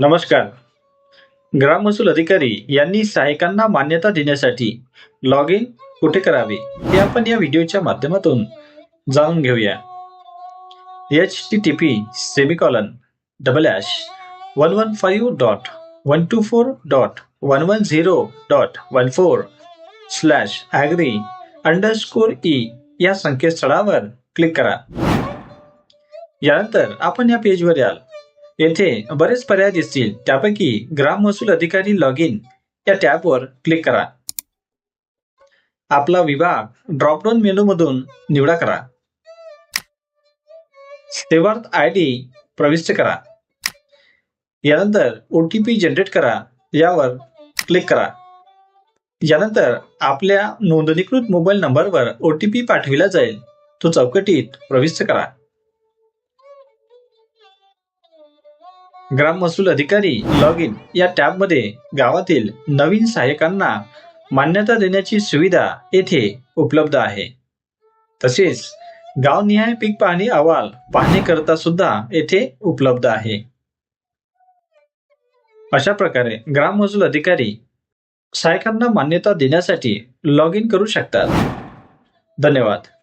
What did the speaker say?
नमस्कार. ग्राम महसूल अधिकारी यांनी सहाय्यकांना मान्यता देण्यासाठी लॉग इन कुठे करावे हे आपण या व्हिडिओच्या माध्यमातून जाणून घेऊया. H T T P semicolon double ash one one five dot one two four dot one one zero dot one four slash agri underscore e या संकेतस्थळावर क्लिक करा. यानंतर आपण या पेजवर याल. येथे बरेच पर्याय दिसतील. त्यापैकी ग्राम महसूल अधिकारी लॉग इन या टॅबवर क्लिक करा. आपला विभाग ड्रॉपडाऊन मेनूमधून निवडा करा. सेवार्थ आय डी प्रविष्ट करा. यानंतर ओ टी पी जनरेट करा. यावर क्लिक करा. यानंतर आपल्या नोंदणीकृत मोबाईल नंबरवर ओ टी पी पाठविला जाईल. तो चौकटीत प्रविष्ट करा. ग्राम महसूल अधिकारी लॉग इन या टॅबमध्ये गावातील नवीन सहाय्यकांना मान्यता देण्याची सुविधा येथे उपलब्ध आहे. तसेच गावनिहाय पीक पाहणी अहवाल पाहणी करता सुद्धा येथे उपलब्ध आहे. अशा प्रकारे ग्राम महसूल अधिकारी सहाय्यकांना मान्यता देण्यासाठी लॉग इन करू शकतात. धन्यवाद.